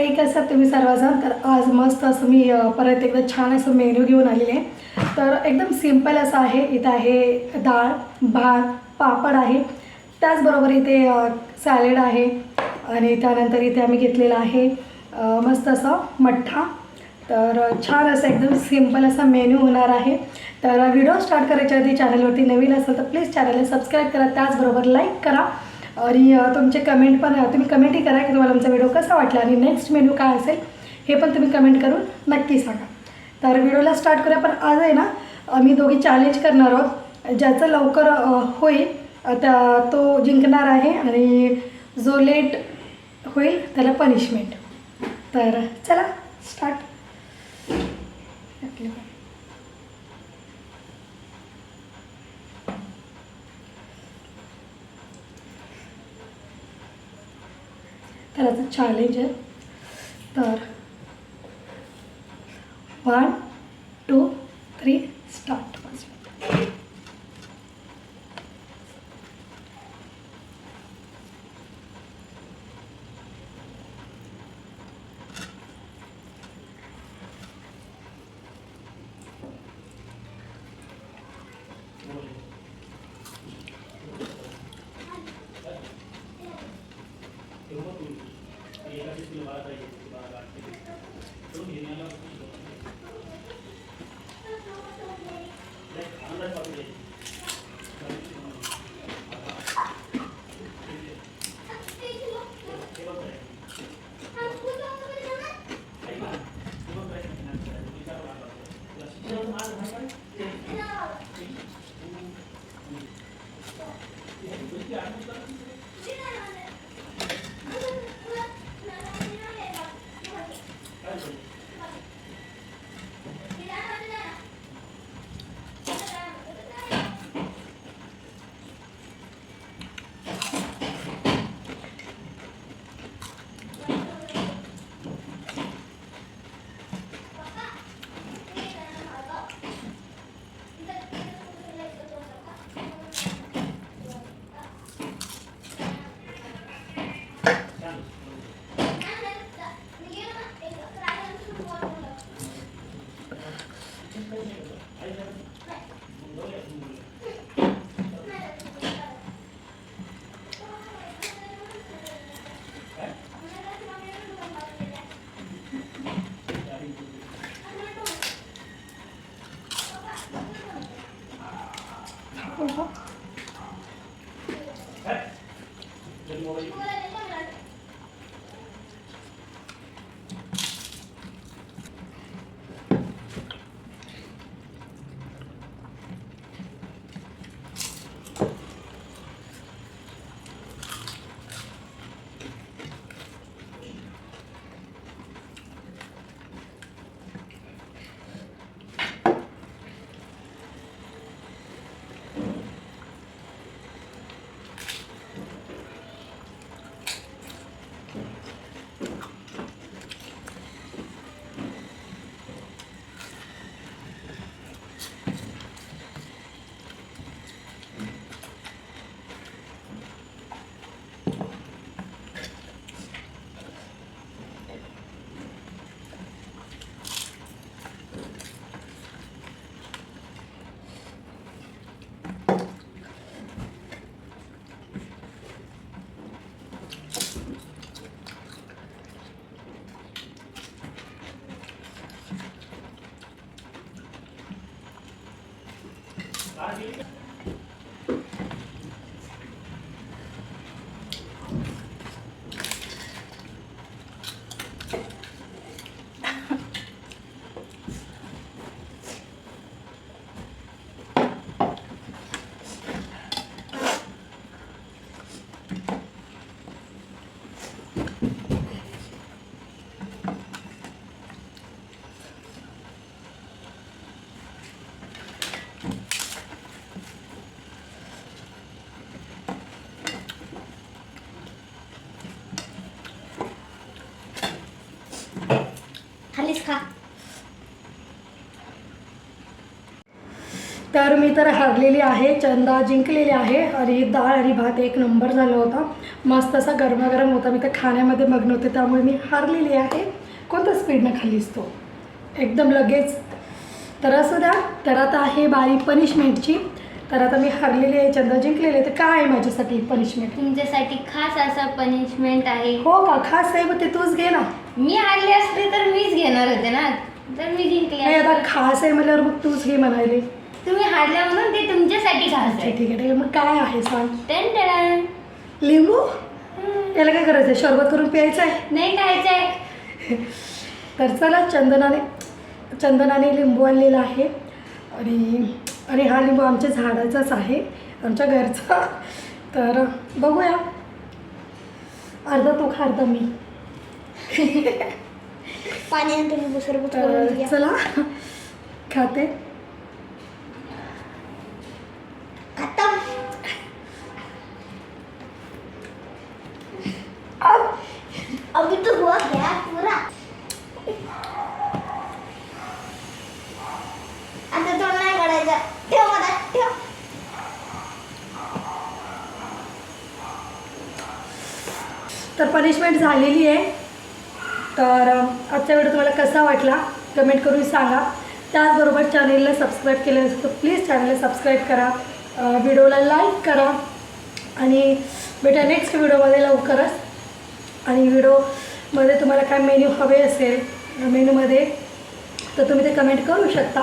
मंडळी कसं तुम्ही सर्वजण तर आज मस्त असं मी परत एकदा छान असं मेन्यू घेऊन आलेले आहे. तर एकदम सिंपल असं आहे इथं आहे डाळ भात पापड आहे. त्याचबरोबर इथे सॅलेड आहे आणि त्यानंतर इथे आम्ही घेतलेलं आहे मस्त असं मठ्ठा. तर छान असं एकदम सिंपल असा मेन्यू होणार आहे. तर व्हिडिओ स्टार्ट करायच्या आधी चॅनलवरती नवीन असेल तर प्लीज चॅनलला सबस्क्राईब करा त्याचबरोबर लाईक करा. आणि तुमचे कमेंट पण तुम्ही कमेंटही करा की तुम्हाला आमचा व्हिडिओ कसा वाटला आणि नेक्स्ट मेन्यू काय असेल हे पण तुम्ही कमेंट करून नक्की सांगा. तर व्हिडिओला स्टार्ट करूया पण आज आहे ना आम्ही दोघी चॅलेंज करणार आहोत. ज्याचं लवकर होईल त्या तो जिंकणार आहे आणि जो लेट होईल त्याला पनिशमेंट तर चला स्टार्ट तर चॅलेंज आहे तर one two three start Thank you. Thank you. खालीच खा तर मी तर हारलेली आहे चंदा जिंकलेली आहे. आणि डाळ आणि भात एक नंबर झाला होता. मस्त असा गरमागरम होता. मी तर खाण्यामध्ये मग्न होते त्यामुळे मी हारलेली आहे. कोणत्या स्पीडनं खाल्लीस तो? एकदम लगेच. तर असं द्या. तर आता आहे बारी पनिशमेंटची. तर आता मी हरलेली आहे चंदा जिंकलेली आहे तर काय आहे माझ्यासाठी पनिशमेंट तुमच्यासाठी खास असं पनिशमेंट आहे. हो का? खास आहे मग ते तूच घे ना. मी हारले असते तर मीच घेणार होते ना. तर मी जिंकले नाही आता असते. खास आहे म्हटल्यावर मग तूच घे म्हणाले तुम्ही हारल्या म्हणून ते तुमच्यासाठी खास आहे. ठीक आहे ठीक आहे मग काय आहे सांग. टन टन. लिंबू. याला काय करायचं आहे शरबत करून प्यायचं आहे नाही खायचंय. तर चला चंदनाने चंदनाने लिंबू आणलेला आहे. आणि आणि हा लिंबू आमच्या झाडाचाच आहे आमच्या घरचा. तर बघूया. अर्धा तू खा अर्धा मी. लिंबू सरबत चला. खाते. अभी तो हुआ क्या पूरा आता तो नाही काढायचा ठेव ठेव तर पनिशमेंट झालेली आहे. तर आजचा व्हिडिओ तुम्हाला कसा वाटला कमेंट करून सांगा. त्याचबरोबर चॅनेलला सबस्क्राईब केलं असेल तर प्लीज चॅनलला सबस्क्राईब करा. व्हिडिओला लाईक करा. आणि भेटा नेक्स्ट व्हिडिओमध्ये लवकरच. आणि व्हिडिओमध्ये तुम्हाला काय मेन्यू हवे असेल मेन्यूमध्ये तर तुम्ही ते कमेंट करू शकता.